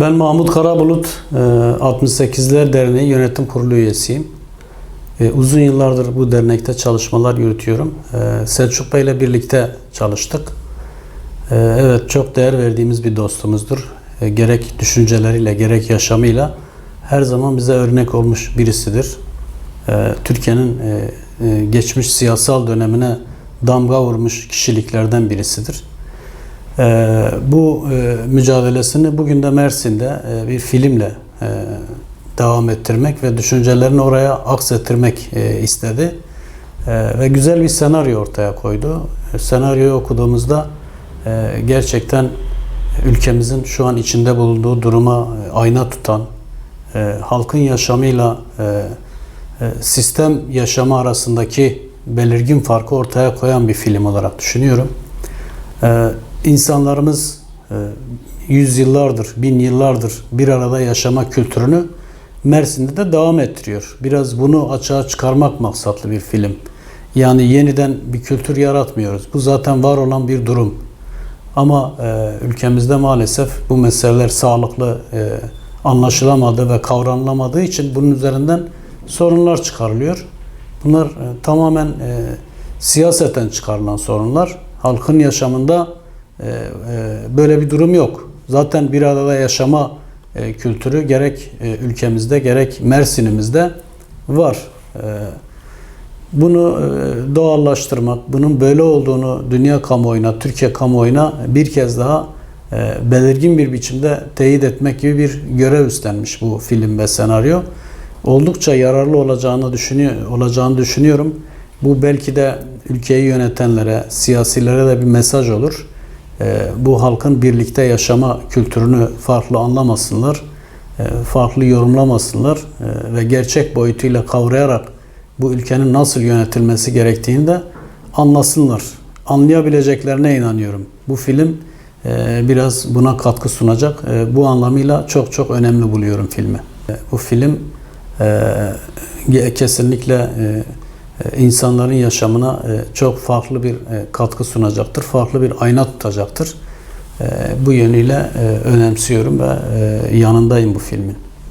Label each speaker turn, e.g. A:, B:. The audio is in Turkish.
A: Ben Mahmut Karabulut, e, 68'ler Derneği Yönetim Kurulu üyesiyim. E, Uzun yıllardır bu dernekte çalışmalar yürütüyorum. E, Selçuk Bey ile birlikte çalıştık. E, Evet, çok değer verdiğimiz bir dostumuzdur. E, Gerek düşünceleriyle, gerek yaşamıyla her zaman bize örnek olmuş birisidir. E, Türkiye'nin e, e, geçmiş siyasal dönemine damga vurmuş kişiliklerden birisidir. Ee, bu e, mücadelesini bugün de Mersin'de e, bir filmle e, devam ettirmek ve düşüncelerini oraya aksettirmek istedi. Ve güzel bir senaryo ortaya koydu. Senaryoyu okuduğumuzda gerçekten ülkemizin şu an içinde bulunduğu duruma ayna tutan, halkın yaşamıyla sistem yaşamı arasındaki belirgin farkı ortaya koyan bir film olarak düşünüyorum. İnsanlarımız e, yüzyıllardır, bin yıllardır bir arada yaşama kültürünü Mersin'de de devam ettiriyor. Biraz bunu açığa çıkarmak maksatlı bir film. Yani yeniden bir kültür yaratmıyoruz. Bu zaten var olan bir durum. Ama e, ülkemizde maalesef bu meseleler sağlıklı e, anlaşılamadığı ve kavranılamadığı için bunun üzerinden sorunlar çıkarılıyor. Bunlar e, tamamen e, siyaseten çıkarılan sorunlar. Halkın yaşamında böyle bir durum yok. Zaten bir arada yaşama e, kültürü gerek e, ülkemizde gerek Mersin'imizde var. E, bunu e, doğallaştırmak, bunun böyle olduğunu dünya kamuoyuna, Türkiye kamuoyuna bir kez daha e, belirgin bir biçimde teyit etmek gibi bir görev üstlenmiş bu film ve senaryo. Oldukça yararlı olacağını düşünüyor, olacağını düşünüyorum. Bu belki de ülkeyi yönetenlere, siyasilere de bir mesaj olur. E, bu halkın birlikte yaşama kültürünü farklı anlamasınlar, e, farklı yorumlamasınlar e, ve gerçek boyutuyla kavrayarak bu ülkenin nasıl yönetilmesi gerektiğini de anlasınlar. Anlayabileceklerine inanıyorum. Bu film e, biraz buna katkı sunacak. Bu anlamıyla çok çok önemli buluyorum filmi. Bu film kesinlikle insanların yaşamına e, çok farklı bir e, katkı sunacaktır. Farklı bir ayna tutacaktır. E, Bu yönüyle e, önemsiyorum ve yanındayım bu filmin.